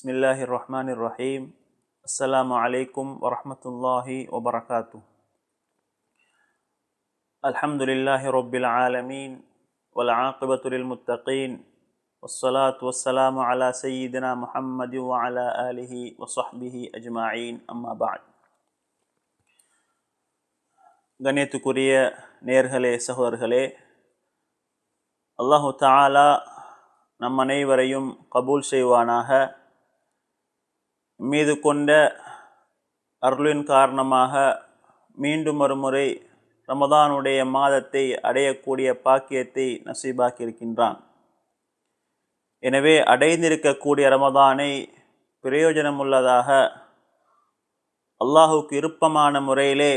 بسم الله الرحمن الرحيم السلام عليكم ورحمة الله وبركاته الحمد لله رب العالمين والعاقبة للمتقين والصلاة والسلام على سيدنا محمد وعلى آله وصحبه أجمعين أما بعد கண்ணியத்துக்குரிய நேர்களே சகோதரர்களே அல்லாஹு தாலா நம் அனைவரையும் கபூல் செய்வானாக மீது கொண்ட அருளின் காரணமாக மீண்டும் ஒருமுறை ரமதானுடைய மாதத்தை அடையக்கூடிய பாக்கியத்தை நசீபாக்கியிருக்கின்றான். எனவே அடைந்திருக்கக்கூடிய ரமதானை பிரயோஜனமுள்ளதாக அல்லாஹுக்கு விருப்பமான முறையிலே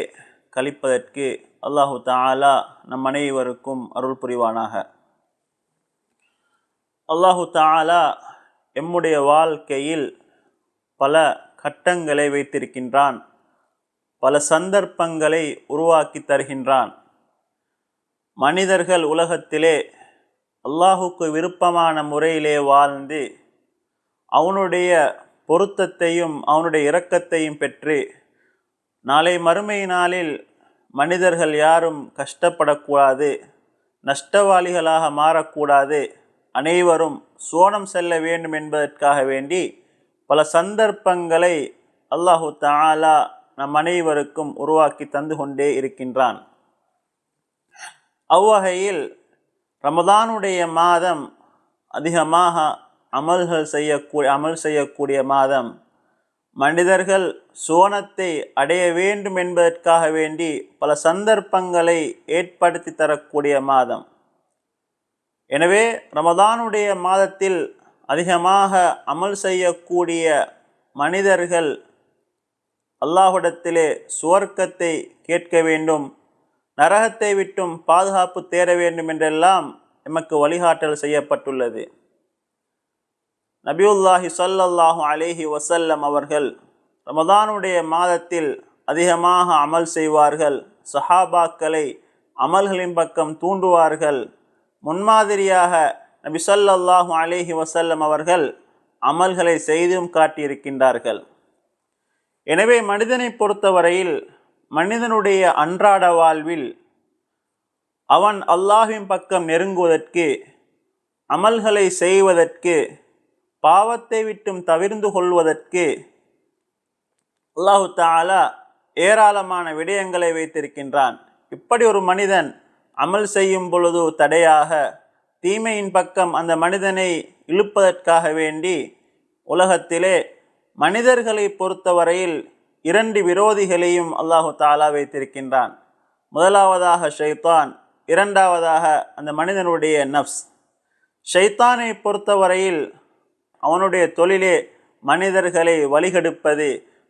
கழிப்பதற்கு அல்லாஹு தாலா நம் அனைவருக்கும் அருள் புரிவானாக. அல்லாஹு தாலா எம்முடைய வாழ்க்கையில் பல கட்டங்களை வைத்திருக்கின்றான். பல சந்தர்ப்பங்களை உருவாக்கி தருகின்றான். மனிதர்கள் உலகத்திலே அல்லாஹுக்கு விருப்பமான முறையிலே வாழ்ந்து அவனுடைய பொருத்தத்தையும் அவனுடைய இரக்கத்தையும் பெற்று நாளை மறுமை நாளில் மனிதர்கள் யாரும் கஷ்டப்படக்கூடாது நஷ்டவாளிகளாக மாறக்கூடாது. அனைவரும் சோனம் செல்ல வேண்டும் என்பதற்காக வேண்டி பல சந்தர்ப்பங்களை அல்லாஹு தாலா நம் அனைவருக்கும் உருவாக்கி தந்து கொண்டே இருக்கின்றான். அவ்வகையில் ரமதானுடைய மாதம் அதிகமாக அமல்கள் செய்யக்கூடிய அமல் செய்யக்கூடிய மாதம். மனிதர்கள் சோனத்தை அடைய வேண்டும் என்பதற்காக வேண்டி பல சந்தர்ப்பங்களை ஏற்படுத்தி தரக்கூடிய மாதம். எனவே ரமதானுடைய மாதத்தில் அதிகமாக அமல் செய்யக்கூடிய மனிதர்கள் அல்லாஹுடத்திலே சுவர்க்கத்தை கேட்க வேண்டும் நரகத்தை விட்டும் பாதுகாப்பு தேர வேண்டும் என்றெல்லாம் எமக்கு வழிகாட்டல் செய்யப்பட்டுள்ளது. நபியுல்லாஹி சொல்லல்லாஹு அலேஹி வசல்லம் அவர்கள் ரமதானுடைய மாதத்தில் அதிகமாக அமல் செய்வார்கள். சஹாபாக்களை அமல்களின் பக்கம் தூண்டுவார்கள். முன்மாதிரியாக நபி சொல்லாஹு அலேஹி வசல்லம் அவர்கள் அமல்களை செய்தும் காட்டியிருக்கின்றார்கள். எனவே மனிதனை பொறுத்தவரையில் மனிதனுடைய அன்றாட வாழ்வில் அவன் அல்லாஹின் பக்கம் நெருங்குவதற்கு அமல்களை செய்வதற்கு பாவத்தை விட்டும் தவிர்ந்து கொள்வதற்கு அல்லாஹு தாலா ஏராளமான விடயங்களை வைத்திருக்கின்றான். இப்படி ஒரு மனிதன் அமல் செய்யும் பொழுது தடையாக தீமையின் பக்கம் அந்த மனிதனை இழுப்பதற்காக வேண்டி உலகத்திலே மனிதர்களை பொறுத்தவரையில் இரண்டு விரோதிகளையும் அல்லாஹு தாலா வைத்திருக்கின்றான். முதலாவதாக ஷைத்தான் இரண்டாவதாக அந்த மனிதனுடைய நப்ஸ் ஷைத்தானை பொறுத்தவரையில் அவனுடைய தொழிலே மனிதர்களை வழிகெடுப்பது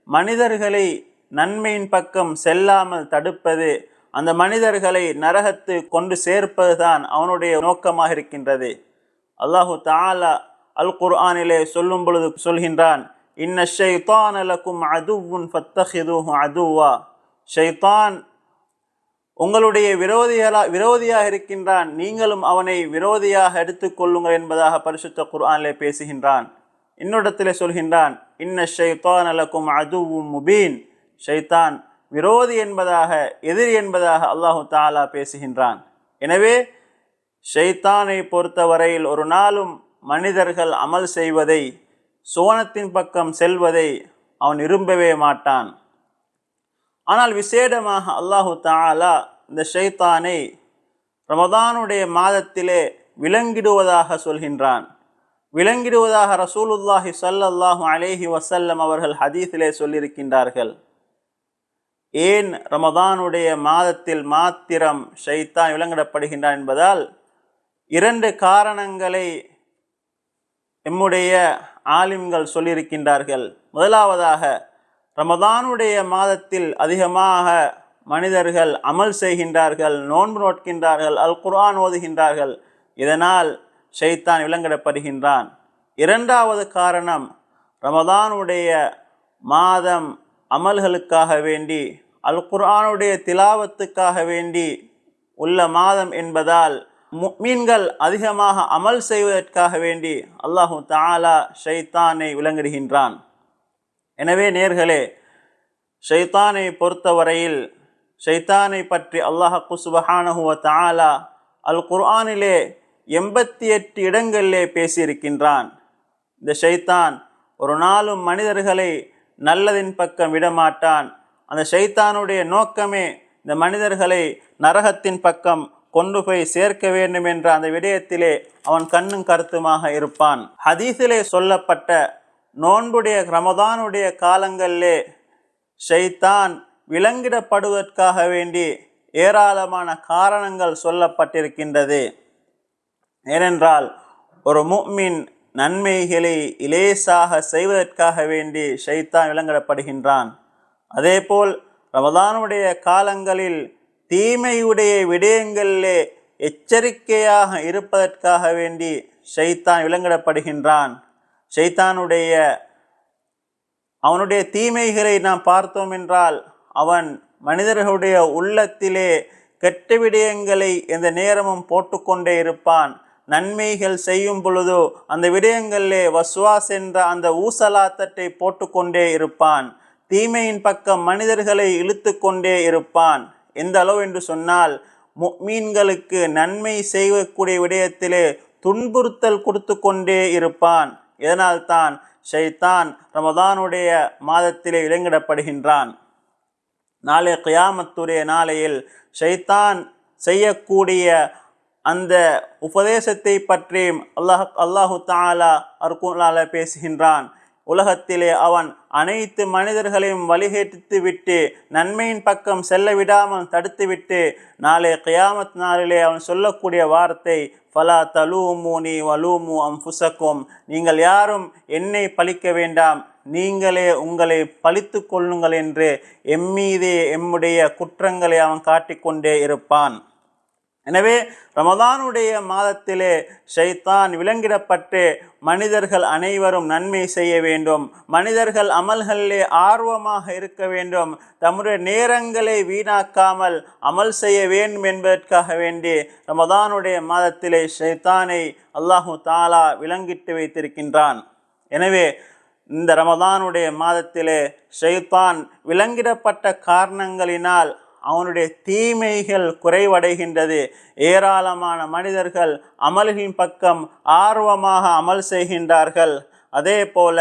மனிதர்களை நன்மையின் பக்கம் செல்லாமல் தடுப்பது அந்த மனிதர்களை நரகத்து கொண்டு சேர்ப்பதுதான் அவனுடைய நோக்கமாக இருக்கின்றது. அல்லாஹு தாலா அல் குர்ஆனிலே சொல்லும் பொழுது சொல்கின்றான் இன்ன ஷைத்தான் அலக்கும் அதுவும் ஃபத்தஹிதுஹு அதுவா. ஷைத்தான் உங்களுடைய விரோதிகளா விரோதியாக இருக்கின்றான். நீங்களும் அவனை விரோதியாக எடுத்துக்கொள்ளுங்கள் என்பதாக பரிசுத்த குர்ஆனிலே பேசுகின்றான். இன்னொடத்திலே சொல்கின்றான் இன்ன ஷைத்தான் அலக்கும் அதுவும் முபீன். ஷைத்தான் விரோதி என்பதாக எதிரி என்பதாக அல்லாஹு தாலா பேசுகின்றான். எனவே ஷைத்தானை பொறுத்தவரையில் ஒரு நாளும் மனிதர்கள் அமல் செய்வதை சோனத்தின் பக்கம் செல்வதை அவன் விரும்பவே மாட்டான். ஆனால் விசேடமாக அல்லாஹு தாலா இந்த ஷைத்தானை ரமதானுடைய மாதத்திலே விலங்கிடுவதாக சொல்கின்றான். விலங்கிடுவதாக ரசூலுல்லாஹி சல்லல்லாஹு அலேஹி வசல்லம் அவர்கள் ஹதீஸிலே சொல்லியிருக்கின்றார்கள். ஏன் ரமதானுடைய மாதத்தில் மாத்திரம் ஷைத்தான் விலங்கிடப்படுகின்றான் என்பதால் இரண்டு காரணங்களை எம்முடைய ஆலிம்கள் சொல்லியிருக்கின்றார்கள். முதலாவதாக ரமதானுடைய மாதத்தில் அதிகமாக மனிதர்கள் அமல் செய்கின்றார்கள் நோன்பு நோட்கின்றார்கள் அல் குர்ஆன் ஓதுகின்றார்கள். இதனால் ஷைத்தான் விலங்கிடப்படுகின்றான் இரண்டாவது காரணம் ரமதானுடைய மாதம் அமல்களுக்காக வேண்டி அல் குர்ஆனுடைய திலாவத்துக்காக வேண்டி உள்ள மாதம் என்பதால் மீன்கள் அதிகமாக அமல் செய்வதற்காக வேண்டி அல்லாஹு தாலா ஷைத்தானை விளங்கிடுகின்றான் எனவே நேர்களே ஷைத்தானை பொறுத்தவரையில் ஷைத்தானை பற்றி அல்லாஹ் குசுபஹானஹுவ தாலா அல் குர்ஆனிலே எண்பத்தி எட்டு இடங்களிலே பேசியிருக்கின்றான். இந்த ஷைத்தான் ஒரு நாளும் மனிதர்களை நல்லதின் பக்கம் விடமாட்டான். அந்த ஷைத்தானுடைய நோக்கமே இந்த மனிதர்களை நரகத்தின் பக்கம் கொண்டு போய் சேர்க்க வேண்டும் என்ற அந்த விடயத்திலே அவன் கண்ணும் கருத்துமாக இருப்பான். ஹதீஸிலே சொல்லப்பட்ட நோன்புடைய ரமதானுடைய காலங்களிலே ஷைத்தான் விலங்கிடப்படுவதற்காக வேண்டி ஏராளமான காரணங்கள் சொல்லப்பட்டிருக்கின்றது. ஏனென்றால் ஒரு முக்மின் நன்மைகளை இலேசாக செய்வதற்காக வேண்டி ஷைத்தான் விலங்கிடப்படுகின்றான். அதேபோல் ரமதானுடைய காலங்களில் தீமையுடைய விடயங்களிலே எச்சரிக்கையாக இருப்பதற்காக வேண்டி ஷைத்தான் விலங்கிடப்படுகின்றான் ஷைத்தானுடைய அவனுடைய தீமைகளை நாம் பார்த்தோம் என்றால் அவன் மனிதர்களுடைய உள்ளத்திலே கெட்ட விடயங்களை எந்த நேரமும் போட்டுக்கொண்டே இருப்பான். நன்மைகள் செய்யும் பொழுதோ அந்த விடயங்களிலே வஸ்வாஸ் என்ற அந்த ஊசலாத்தட்டை போட்டுக்கொண்டே இருப்பான். தீமையின் பக்கம் மனிதர்களை இழுத்து கொண்டே இருப்பான். எந்த அளவு என்று சொன்னால் மீன்களுக்கு நன்மை செய்யக்கூடிய விடயத்திலே துன்புறுத்தல் கொடுத்து கொண்டே இருப்பான். இதனால்தான் ஷைத்தான் ரமதானுடைய மாதத்திலே விலங்கிடப்படுகின்றான் நாளை கியாமத்துடைய நாளையில் ஷைத்தான் செய்யக்கூடிய அந்த உபதேசத்தை பற்றியும் அல்லாஹ் அல்லாஹு தாலா அர்குலால பேசுகின்றான். உலகத்திலே அவன் அனைத்து மனிதர்களையும் வழிகேட்டு விட்டு நன்மையின் பக்கம் செல்ல விடாமல் தடுத்துவிட்டு நாளை கியாமத் நாளிலே அவன் சொல்லக்கூடிய வார்த்தை ஃபலா தலூமூனி வலூமு அம்புசக்கும் நீங்கள் யாரும் என்னை பழிக்க வேண்டாம் நீங்களே உங்களை பழித்து கொள்ளுங்கள் என்று எம்மீதே எம்முடைய குற்றங்களை அவன் காட்டிக்கொண்டே இருப்பான். எனவே ரமதானுடைய மாதத்திலே ஷைத்தான் விலங்கிடப்பட்டு மனிதர்கள் அனைவரும் நன்மை செய்ய வேண்டும். மனிதர்கள் அமல்களிலே ஆர்வமாக இருக்க வேண்டும். தம்முடைய நேரங்களை வீணாக்காமல் அமல் செய்ய வேண்டும் என்பதற்காக வேண்டி ரமதானுடைய மாதத்திலே ஷைத்தானை அல்லாஹு தாலா விலங்கிட்டு வைத்திருக்கின்றான். எனவே இந்த ரமதானுடைய மாதத்திலே ஷைத்தான் விலங்கிடப்பட்ட காரணங்களினால் அவனுடைய தீமைகள் குறைவடைகின்றது. ஏராளமான மனிதர்கள் அமல்களின் பக்கம் ஆர்வமாக அமல் செய்கின்றார்கள். அதே போல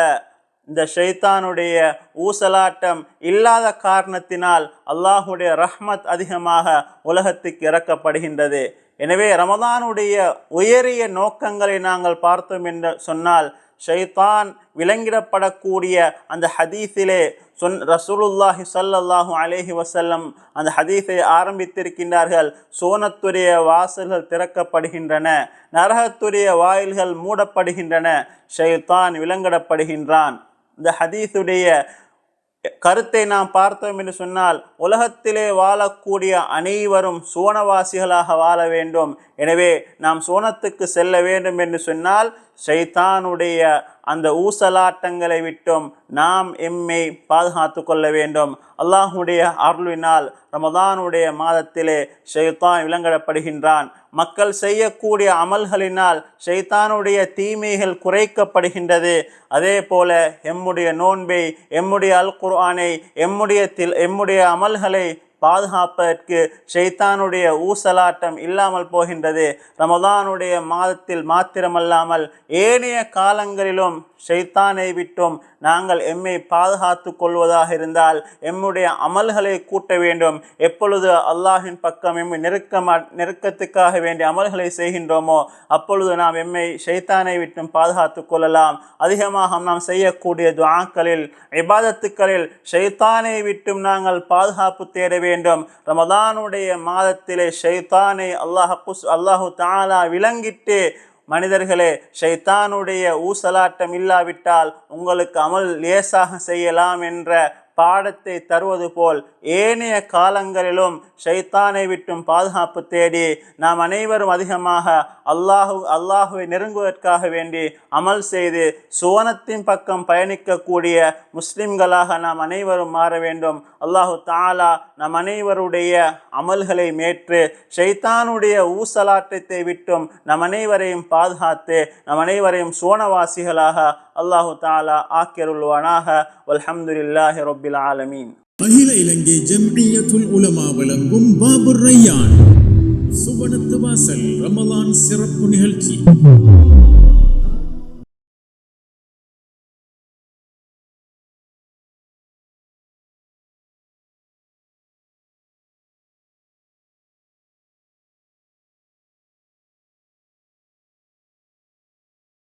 இந்த ஷைத்தானுடைய ஊசலாட்டம் இல்லாத காரணத்தினால் அல்லாஹுடைய ரஹ்மத் அதிகமாக உலகத்துக்கு இறக்கப்படுகின்றது. எனவே ரமதானுடைய உயரிய நோக்கங்களை நாங்கள் பார்த்தோம் என்று சொன்னால் ஷைத்தான் விலங்கிடப்படக்கூடிய அந்த ஹதீஸிலே சொன் ரசூலுல்லாஹி சல்லல்லாஹு அலேஹி வசல்லம் அந்த ஹதீஸை ஆரம்பித்திருக்கின்றார்கள். சோனத்துடைய வாசல்கள் திறக்கப்படுகின்றன நரகத்துடைய வாயில்கள் மூடப்படுகின்றன ஷைத்தான் விலங்கிடப்படுகின்றான் இந்த ஹதீஸுடைய கருத்தை நாம் பார்த்தோம் என்று சொன்னால் உலகத்திலே வாழக்கூடிய அனைவரும் சோனவாசிகளாக வாழ வேண்டும். எனவே நாம் சோனத்துக்கு செல்ல வேண்டும் என்று சொன்னால் ஷைத்தானுடைய அந்த ஊசலாட்டங்களை விட்டும் நாம் எம்மை பாதுகாத்து கொள்ள வேண்டும். அல்லாஹுடைய அருளினால் ரமதானுடைய மாதத்திலே ஷைத்தான் விலங்கிடப்படுகின்றான் மக்கள் செய்யக்கூடிய அமல்களினால் ஷைத்தானுடைய தீமைகள் குறைக்கப்படுகின்றது. அதே போல எம்முடைய நோன்பை எம்முடைய அல் குர்ஆனை எம்முடைய தில் எம்முடைய அமல்களை பாதுகாப்பதற்கு ஷைத்தானுடைய ஊசலாட்டம் இல்லாமல் போகின்றது. ரமதானுடைய மாதத்தில் மாத்திரமல்லாமல் ஏனைய காலங்களிலும் ஷைத்தானை விட்டும் நாங்கள் எம்மை பாதுகாத்து கொள்வதாக இருந்தால் எம்முடைய அமல்களை கூட்ட வேண்டும். எப்பொழுது அல்லாஹின் பக்கம் எம்மை நெருக்க நெருக்கத்துக்காக வேண்டிய அமல்களை செய்கின்றோமோ அப்பொழுது நாம் எம்மை ஷைத்தானை விட்டும் பாதுகாத்து கொள்ளலாம். அதிகமாக நாம் செய்யக்கூடிய துவாக்களில் இபாதத்துக்களில் ஷைத்தானை விட்டும் நாங்கள் பாதுகாப்பு தேட வேண்டும் வேண்டும். ரமதானுடைய மாதத்திலே ஷைத்தானை அல்லாஹ் குஸ் அல்லாஹு தாலா விளங்கிட்டு மனிதர்களே ஷைத்தானுடைய ஊசலாட்டம் இல்லாவிட்டால் உங்களுக்கு அமல் லேசாக செய்யலாம் என்ற பாடத்தை தருவது போல் ஏனைய காலங்களிலும் ஷைத்தானை விட்டும் பாதுகாப்பு தேடி நாம் அனைவரும் அதிகமாக அல்லாஹு அல்லாஹுவை நெருங்குவதற்காக வேண்டி அமல் செய்து சுவனத்தின் பக்கம் பயணிக்கக்கூடிய முஸ்லிம்களாக நாம் அனைவரும் மாற வேண்டும். அல்லாஹு தாலா நம் அனைவருடைய அமல்களை மேற்று ஷைத்தானுடைய ஊசலாட்டத்தை விட்டும் நம் அனைவரையும் பாதுகாத்து நம் அனைவரையும் சுவனவாசிகளாக அல்லாஹு தாலா ஆக்கியருள்வானாக வல்ஹம்துலில்லாஹி ரப்பில் ஆலமீன் அகில இலங்கை ஜம்இய்யத்துல் உலமா வழங்கும் பாபுர் ரையான் சுவனத்து வாசல் ரமலான் சிறப்பு நிகழ்ச்சி